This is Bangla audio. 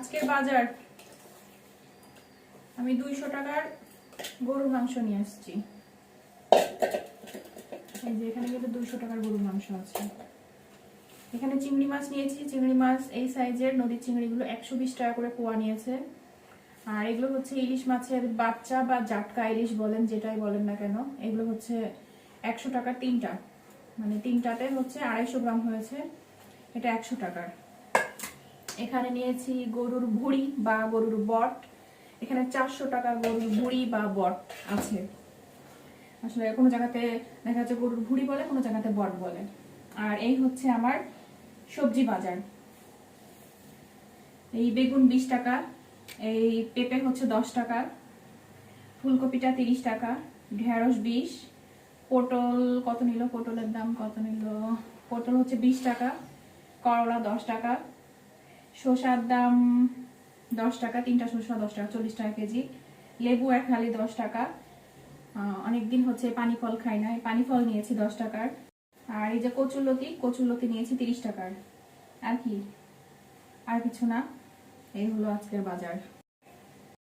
আজকের বাজার। আমি দুইশো টাকার গরুর মাংস নিয়ে আসছি। এই যে এখানে কিন্তু দুইশো টাকার গরুর মাংস আছে। এখানে চিংড়ি মাছ নিয়েছি। চিংড়ি মাছ এই সাইজের নদীর চিংড়িগুলো একশো বিশ টাকা করে পোয়া নিয়েছে। আর এগুলো হচ্ছে ইলিশ মাছের বাচ্চা বা জাটকা ইলিশ বলেন, যেটাই বলেন না কেন। এগুলো হচ্ছে একশো টাকা তিনটা। মানে তিনটাতে হচ্ছে আড়াইশো গ্রাম হয়েছে। এটা একশো টাকার। এখানে নিয়েছি গরুর ভুড়ি বা গরুর বট। এখানে চারশো টাকা গরুর ভুড়ি বা বট আছে। আসলে কোনো জায়গাতে দেখা যাচ্ছে গরুর ভুড়ি বলে, কোনো জায়গাতে বট বলে। আর এই হচ্ছে আমার সবজি বাজার। এই বেগুন বিশ টাকা, এই পেঁপে হচ্ছে দশ টাকা, ফুলকপিটা তিরিশ টাকা, ঢেঁড়স বিশ, পটল কত নিল, পটলের দাম কত নিল? পটল হচ্ছে বিশ টাকা, করলা দশ টাকা শসার দাম দশ টাকা, তিনটা শসা দশ টাকা, চল্লিশ টাকা কেজি। লেবু এক হালি দশ টাকা। অনেকদিন হচ্ছে পানি ফল খাই না পানি ফল নিয়েছি দশ টাকার। আর এই যে কচুরলতি কচুরলতি নিয়েছি তিরিশ টাকার। আর কি? আর কিছু না। এই হলো আজকের বাজার।